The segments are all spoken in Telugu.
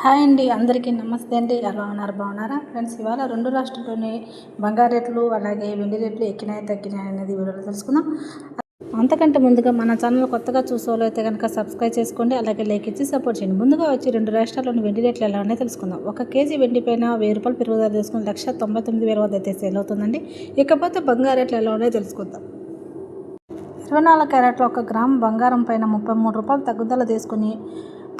హాయ్ అండి అందరికీ నమస్తే అండి. ఎలా ఉన్నారు? బాగున్నారా? ఫ్రెండ్స్ ఇవాళ రెండు రాష్ట్రాల్లోని బంగారు రేట్లు అలాగే వెండి రేట్లు ఎక్కినాయి తగ్గినాయి అనేది వీడియోలో తెలుసుకుందాం. అంతకంటే ముందుగా మన ఛానల్ కొత్తగా చూసేవాళ్ళైతే కనుక సబ్స్క్రైబ్ చేసుకోండి అలాగే లైక్ ఇచ్చి సపోర్ట్ చేయండి. ముందుగా వచ్చి రెండు రాష్ట్రాల్లోని వెండి రేట్లు ఎలా ఉన్నాయో తెలుసుకుందాం. ఒక కేజీ వెండి పైన వెయ్యి రూపాయలు పెరుగుదల తీసుకుని లక్ష తొంభై తొమ్మిది వేల వద్ద అయితే సేల్ అవుతుందండి. ఇకపోతే బంగారు రేట్లు ఎలా ఉన్నాయో తెలుసుకుందాం. ఇరవై నాలుగు క్యారెట్ల ఒక గ్రామ్ బంగారం పైన ముప్పై మూడు రూపాయలు తగ్గుదల తీసుకుని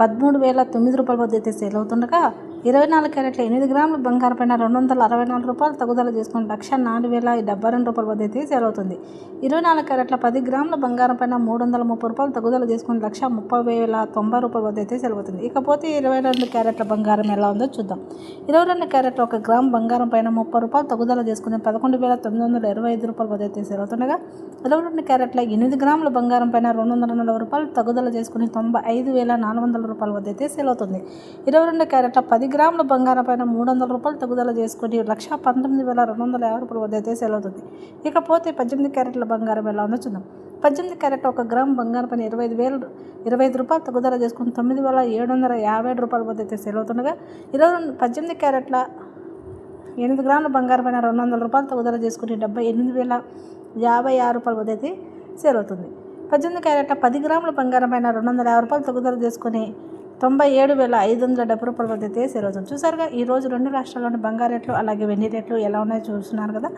పదమూడు వేల తొమ్మిది రూపాయల వద్ద అయితే సేల్ అవుతుండగా ఇరవై నాలుగు క్యారెట్ల ఎనిమిది గ్రాముల బంగారం పైన రెండు వందల అరవై నాలుగు రూపాయలు తగ్గుదల చేసుకుని లక్ష నాలుగు వేల డెబ్బై రెండు రూపాయల వద్ద అయితే సేల్ అవుతుంది. ఇరవై నాలుగు క్యారెట్ల పది గ్రాముల బంగారం పైన మూడు వందల ముప్పై రూపాయలు తగ్గుదల చేసుకుని లక్ష ముప్పై వేల తొంభై రూపాయల వద్ద అయితే సేల్ అవుతుంది. ఇకపోతే ఇరవై రెండు క్యారెట్ల బంగారం ఎలా ఉందో చూద్దాం. ఇరవై రెండు క్యారెట్ల ఒక గ్రామ్ బంగారం పైన ముప్పై రూపాయలు తగ్గుదల చేసుకుని పదకొండు వేల తొమ్మిది వందల ఇరవై ఐదు రూపాయల వద్ద అయితే సేల్ అవుతుండగా ఇరవై రెండు క్యారెట్ల ఎనిమిది గ్రాముల బంగారం పైన రెండు వందల నలభై రూపాయలు తగ్గుదల చేసుకుని తొంభై ఐదు వేల నాలుగు వందల రూపాయల వద్ద అయితే సేల్ అవుతుంది. ఇరవై రెండు క్యారెట్ల పది గ్రాముల బంగారం పైన మూడు వందల రూపాయలు తగ్గుదల చేసుకుని లక్ష పంతొమ్మిది వేల రెండు వందల యాభై రూపాయల వద్ద అయితే సేల్ అవుతుంది. ఇకపోతే పద్దెనిమిది క్యారెట్ల బంగారం ఎలా ఉందో చూద్దాం. పద్దెనిమిది క్యారెట్ ఒక గ్రామ్ బంగారం పైన ఇరవై ఐదు వేలు ఇరవై ఐదు రూపాయలు తగ్గుదల చేసుకుని తొమ్మిది వేల ఏడు వందల యాభై ఏడు రూపాయల వద్ద అయితే సేల్ అవుతుండగా ఇరవై రెండు పద్దెనిమిది క్యారెట్ల ఎనిమిది గ్రాముల బంగారం పైన రెండు వందల రూపాయలు తగ్గుదల చేసుకుని డెబ్బై ఎనిమిది వేల యాభై ఆరు రూపాయల వద్ద అయితే సేల్ అవుతుంది. పద్దెనిమిది క్యారెట్ల పది గ్రాముల బంగారం పైన రెండు వందల యాభై రూపాయలు తగ్గుదల చేసుకుని తొంభై ఏడు వేల ఐదు వందల డెబ్బై రూపాయల వద్ద అయితే రోజు చూసారుగా ఈ రోజు రెండు రాష్ట్రాల్లోని బంగారు రేట్లు అలాగే వెండి రేట్లు ఎలా ఉన్నాయో చూస్తున్నారు కదా.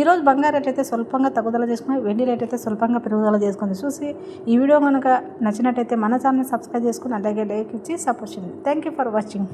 ఈ రోజు బంగారు రేట్ అయితే స్వల్పంగా తగ్గుదల చేసుకుని వెండి రేట్ అయితే స్వల్పంగా పెరుగుదల చేసుకుంది. చూసి ఈ వీడియో కనుక నచ్చినట్టయితే మన ఛానల్ సబ్స్క్రైబ్ చేసుకుని అలాగే లైక్ ఇచ్చి సపోర్ట్ చేయండి. Thank you for watching